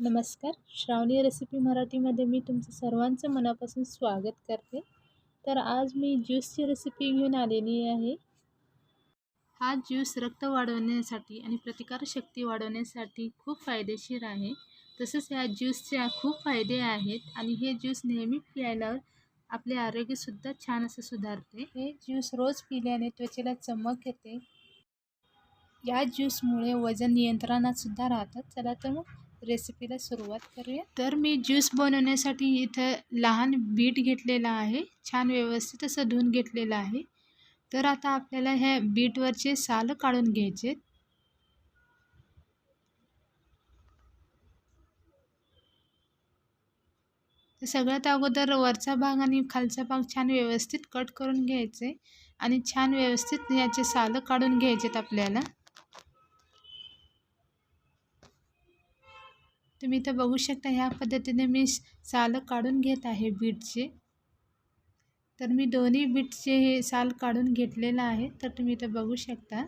नमस्कार. श्रावणी रेसिपी मराठीमध्ये मी तुमचं सर्वांचं मनापासून स्वागत करते. तर आज मी ज्यूसची रेसिपी घेऊन आलेली आहे. हा ज्यूस रक्त वाढवण्यासाठी आणि प्रतिकारशक्ती वाढवण्यासाठी खूप फायदेशीर आहे. तसेच ह्या ज्यूसचे खूप फायदे आहेत आणि हे ज्यूस नेहमी प्यायल्यावर आपले आरोग्यसुद्धा छान असं सुधारते. हे ज्यूस रोज पिल्याने त्वचेला चमक येते. या ज्यूसमुळे वजन नियंत्रणात सुद्धा राहतात चला तर मग रेसिपीला सुरुवात करूया. तर मी ज्यूस बनवण्यासाठी इथं लहान बीट घेतलेला आहे. छान व्यवस्थित असं धुवून घेतलेलं आहे. तर आता आपल्याला ह्या बीटवरचे साल काढून घ्यायचे तर सगळ्यात अगोदर वरचा भाग आणि खालचा भाग छान व्यवस्थित कट करून घ्यायचे आणि छान व्यवस्थित याचे सालं काढून घ्यायचेत आपल्याला. तुम्ही इथं बघू शकता ह्या पद्धतीने मी साल काढून घेत आहे बीटचे. तर मी दोन्ही बीटचे हे साल काढून घेतलेलं आहे तर तुम्ही इथं बघू शकता.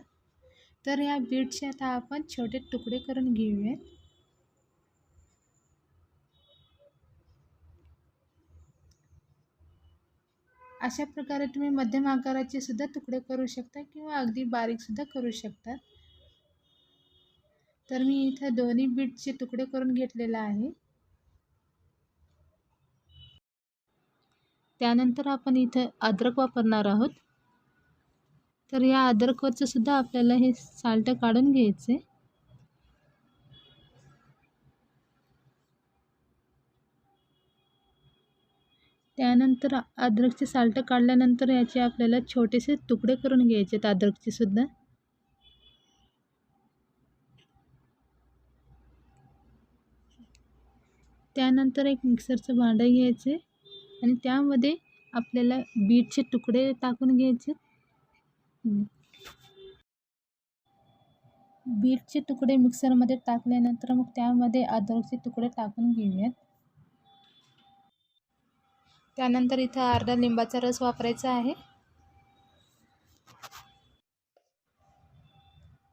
तर ह्या बीटचे आता आपण छोटे तुकडे करून घेऊयात. अशा प्रकारे तुम्ही मध्यम आकाराचे सुद्धा तुकडे करू शकता किंवा अगदी बारीकसुद्धा करू शकता. तर मी इथं दोन्ही बीटचे तुकडे करून घेतलेला आहे. त्यानंतर आपण इथं अद्रक वापरणार आहोत. तर या अद्रकवरचं सुद्धा आपल्याला हे साल्ट काढून घ्यायचे त्यानंतर अद्रकचे साल्ट काढल्यानंतर याचे आपल्याला छोटेसे तुकडे करून घ्यायचे आहेत अद्रकचे सुद्धा. त्यानंतर एक मिक्सरचं भांडं घ्यायचे आणि त्यामध्ये आपल्याला बीटचे तुकडे टाकून घ्यायचे. बीटचे तुकडे मिक्सरमध्ये टाकल्यानंतर मग त्यामध्ये अद्रकचे तुकडे टाकून घेऊयात. त्यानंतर इथं अर्धा लिंबाचा रस वापरायचा आहे.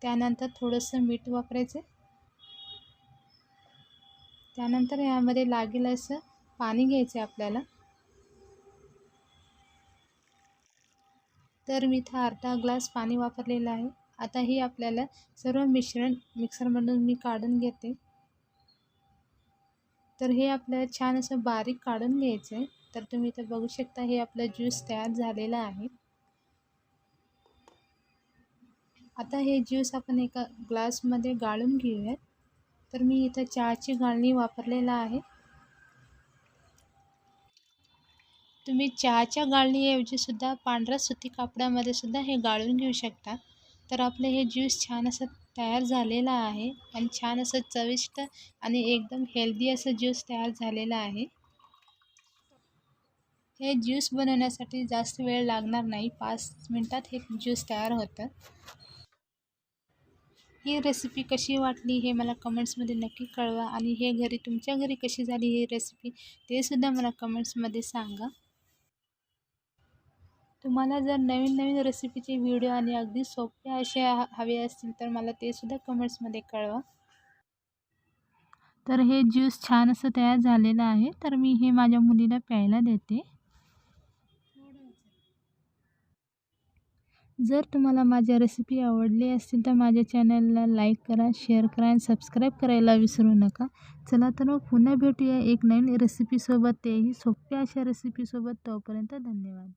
त्यानंतर थोडंसं मीठ वापरायचं. त्यानंतर यामध्ये लागेल असं पाणी घ्यायचं आहे आपल्याला. तर मी इथं अर्धा ग्लास पाणी वापरलेलं आहे. आता हे आपल्याला सर्व मिश्रण मिक्सरमधून मी काढून घेते. तर हे आपल्याला छान असं बारीक काढून घ्यायचं आहे. तर तुम्ही इथं बघू शकता हे आपलं ज्यूस तयार झालेलं आहे. आता हे ज्यूस आपण एका ग्लासमध्ये गाळून घेऊयात. तर मी इथं चहाची गाळणी वापरलेला आहे. तुम्ही चहाच्या गाळणीऐवजी सुद्धा पांढऱ्या सुती कापडामध्ये सुद्धा हे गाळून घेऊ शकता. तर आपलं हे ज्यूस छान असं तयार झालेलं आहे आणि छान असं चविष्ट आणि एकदम हेल्दी असं ज्यूस तयार झालेला आहे. हे ज्यूस बनवण्यासाठी जास्त वेळ लागणार नाही. पाच मिनटात हे ज्यूस तयार होतं. ही रेसिपी कशी वाटली हे मला कमेंट्समध्ये नक्की कळवा आणि हे घरी तुमच्या घरी कशी झाली ही रेसिपी ते सुद्धा मला कमेंट्समध्ये सांगा. तुम्हाला जर नवीन नवीन रेसिपीचे व्हिडिओ आणि अगदी सोपे असे हवे असतील तर मला ते सुद्धा कमेंट्समध्ये कळवा. तर हे ज्यूस छान असं तयार झालेलं आहे. तर मी हे माझ्या मुलीला प्यायला देते. जर तुम्हाला माझ्या रेसिपी आवडली असतील तर माझ्या चॅनलला लाईक करा शेअर करा आणि सबस्क्राईब करायला विसरू नका. चला तर मग पुन्हा भेटूया एक नवीन रेसिपीसोबत तेही सोप्या अशा रेसिपीसोबत तोपर्यंत धन्यवाद.